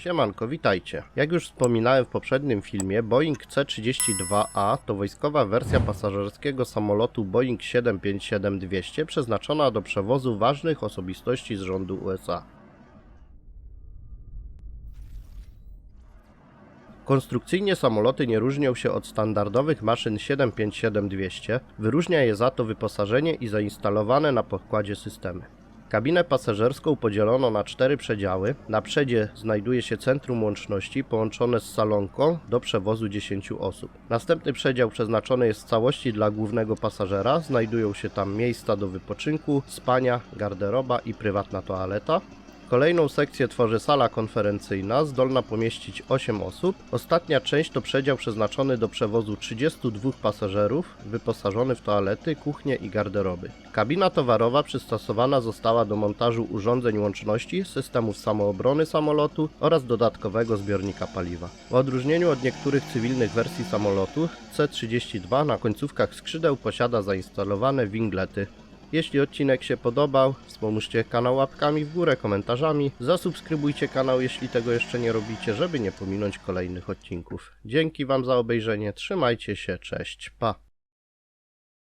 Siemanko, witajcie. Jak już wspominałem w poprzednim filmie, Boeing C-32A to wojskowa wersja pasażerskiego samolotu Boeing 757-200 przeznaczona do przewozu ważnych osobistości z rządu USA. Konstrukcyjnie samoloty nie różnią się od standardowych maszyn 757-200, wyróżnia je za to wyposażenie i zainstalowane na pokładzie systemy. Kabinę pasażerską podzielono na cztery przedziały. Na przedzie znajduje się centrum łączności połączone z salonką do przewozu 10 osób. Następny przedział przeznaczony jest w całości dla głównego pasażera. Znajdują się tam miejsca do wypoczynku, spania, garderoba i prywatna toaleta. Kolejną sekcję tworzy sala konferencyjna, zdolna pomieścić 8 osób. Ostatnia część to przedział przeznaczony do przewozu 32 pasażerów, wyposażony w toalety, kuchnię i garderoby. Kabina towarowa przystosowana została do montażu urządzeń łączności, systemów samoobrony samolotu oraz dodatkowego zbiornika paliwa. W odróżnieniu od niektórych cywilnych wersji samolotu, C-32 na końcówkach skrzydeł posiada zainstalowane winglety, jeśli odcinek się podobał, wspomóżcie kanał łapkami w górę, komentarzami. Zasubskrybujcie kanał, jeśli tego jeszcze nie robicie, żeby nie pominąć kolejnych odcinków. Dzięki Wam za obejrzenie, trzymajcie się, cześć, pa.